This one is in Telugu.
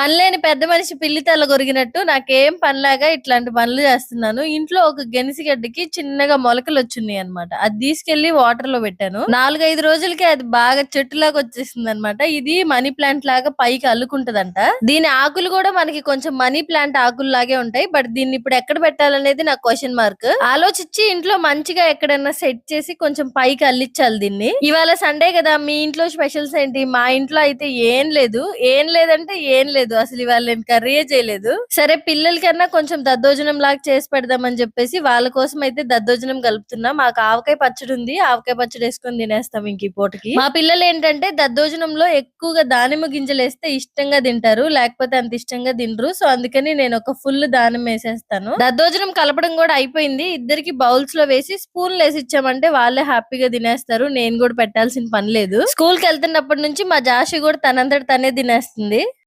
పనిలేని పెద్ద మనిషి పిల్లి తల కొరిగినట్టు నాకేం పనిలాగా ఇట్లాంటి పనులు చేస్తున్నాను. ఇంట్లో ఒక గెనిసిగడ్డకి చిన్నగా మొలకలు వచ్చినాయి అనమాట అది తీసుకెళ్ళి వాటర్లో పెట్టాను. నాలుగైదు రోజులకి అది బాగా చెట్టులాగా వచ్చేసింది అనమాట ఇది మనీ ప్లాంట్ లాగా పైకి అల్లుకుంటదంట. దీని ఆకులు కూడా మనకి కొంచెం మనీ ప్లాంట్ ఆకులు లాగే ఉంటాయి. బట్ దీన్ని ఇప్పుడు ఎక్కడ పెట్టాలనేది నాకు క్వశ్చన్ మార్క్. ఆలోచించి ఇంట్లో మంచిగా ఎక్కడైనా సెట్ చేసి కొంచెం పైకి అల్లించాలి దీన్ని. ఇవాళ సండే కదా మీ ఇంట్లో స్పెషల్స్ ఏంటి? మా ఇంట్లో అయితే ఏం లేదు. ఏం లేదంటే ఏం లేదు. అసలు ఇవాళ నేను కర్రీయే చేయలేదు. సరే పిల్లలకన్నా కొంచెం దద్దోజనం లాగా చేసి పెడదామని చెప్పేసి వాళ్ళ కోసం అయితే దద్దోజనం కలుపుతున్నా. మాకు ఆవకాయ పచ్చడి ఉంది. ఆవకాయ పచ్చడి వేసుకొని తినేస్తాం ఇంక ఈ పూటకి. మా పిల్లలు ఏంటంటే దద్దోజనంలో ఎక్కువగా దానిమ్మ గింజలు వేస్తే ఇష్టంగా తింటారు. లేకపోతే అంత ఇష్టంగా తినరు. సో అందుకని నేను ఒక ఫుల్ దానిమ్మ వేసేస్తాను. దద్దోజనం కలపడం కూడా అయిపోయింది. ఇద్దరికి బౌల్స్లో వేసి స్పూన్ వేసి ఇచ్చామంటే వాళ్ళే హ్యాపీగా తినేస్తారు. నేను కూడా పెట్టాల్సిన పని లేదు. స్కూల్కి వెళ్తున్నప్పటి నుంచి మా జాషి కూడా తనంతట తనే తినేస్తుంది.